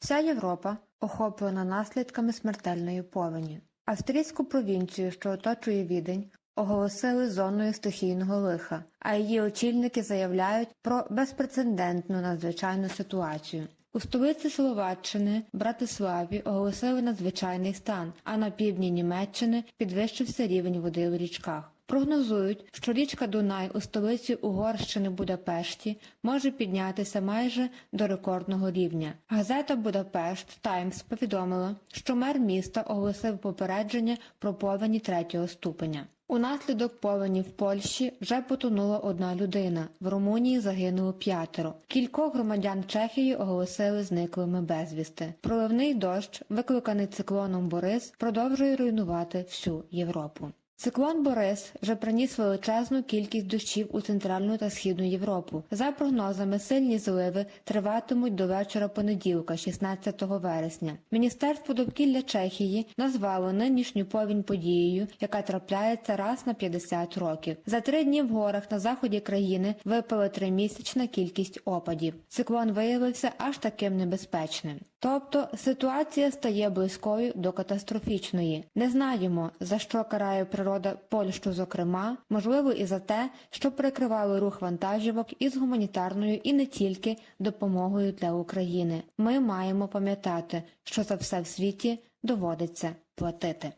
Вся Європа охоплена наслідками смертельної повені. Австрійську провінцію, що оточує відень, оголосили зоною стихійного лиха, а її очільники заявляють про безпрецедентну надзвичайну ситуацію. У столиці Словаччини Братиславі оголосили надзвичайний стан, а на півдні Німеччини підвищився рівень води у річках. Прогнозують, що річка Дунай у столиці Угорщини Будапешті може піднятися майже до рекордного рівня. Газета Будапешт Таймс повідомила, що мер міста оголосив попередження про повені третього ступеня. Унаслідок повені в Польщі вже потонула одна людина. В Румунії загинуло п'ятеро. Кількох громадян Чехії оголосили зниклими безвісти. Проливний дощ, викликаний циклоном Борис, продовжує руйнувати всю Європу. Циклон Борис вже приніс величезну кількість дощів у центральну та східну Європу. За прогнозами, сильні зливи триватимуть до вечора понеділка, 16 вересня. Міністерство довкілля Чехії назвало нинішню повінь подією, яка трапляється раз на 50 років. За три дні в горах на заході країни випала тримісячна кількість опадів. Циклон виявився аж таким небезпечним. Тобто ситуація стає близькою до катастрофічної. Не знаємо, за що карає природа Польщу, зокрема, можливо, і за те, що перекривали рух вантажівок із гуманітарною і не тільки допомогою для України. Ми маємо пам'ятати, що за все в світі доводиться платити.